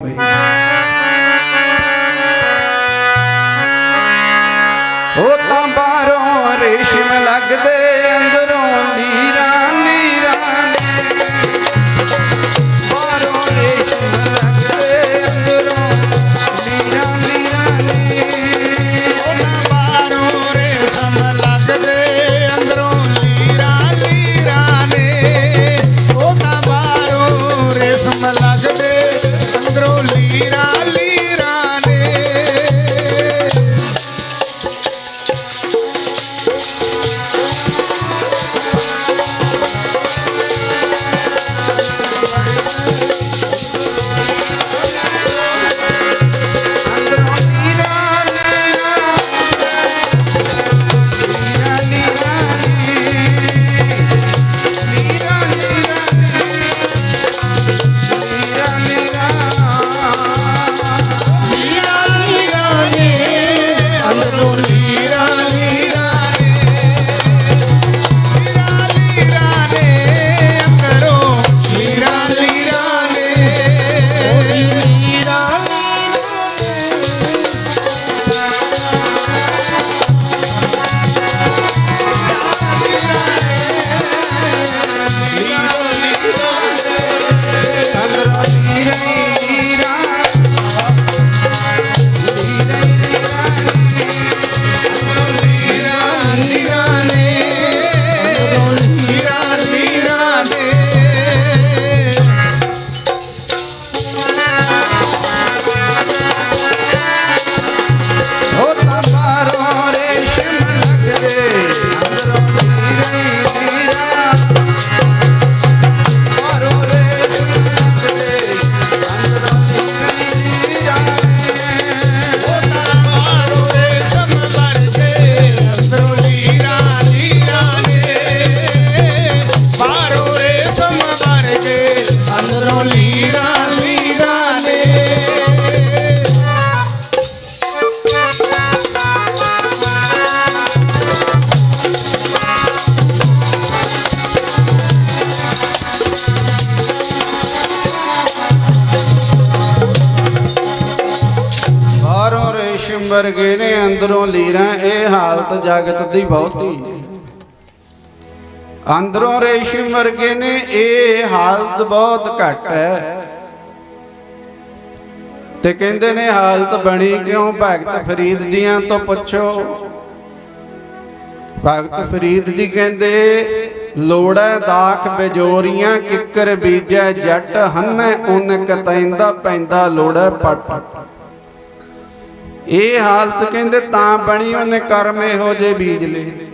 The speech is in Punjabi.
ਉਹ ਤਾਂ ਬਾਹਰੋਂ ਰੇਸ਼ਮ ਲੱਗਦੇ ਵਰਗੇ ਨੇ ਅੰਦਰੋਂ ਲੀਰਾਂ, ਇਹ ਹਾਲਤ ਜਗਤ ਦੀ ਬਹੁਤੀ। ਅੰਦਰੋਂ ਰੇਸ਼ਮ ਵਰਗੇ ਨੇ, ਇਹ ਹਾਲਤ ਬਹੁਤ ਘੱਟ ਹੈ। ਤੇ ਕਹਿੰਦੇ ਨੇ, ਹਾਲਤ ਬਣੀ ਕਿਉਂ? ਭਗਤ ਫਰੀਦ ਜੀਆਂ ਤੋਂ ਪੁੱਛੋ। ਭਗਤ ਫਰੀਦ ਜੀ ਕਹਿੰਦੇ, ਲੋੜੈ ਦਾਖ ਬੇਜੋਰੀਆਂ, ਕਿੱਕਰ ਬੀਜੈ ਜੱਟ, ਹੰਨੈ ਉਨ ਕਤੈਂਦਾ ਪੈਂਦਾ, ਲੋੜੈ ਪਟ। ਇਹ ਹਾਲਤ ਕਹਿੰਦੇ ਤਾਂ ਬਣੀ ਉਹਨੇ ਕਰਮ ਇਹੋ ਜੇ ਬੀਜ ਲਏ।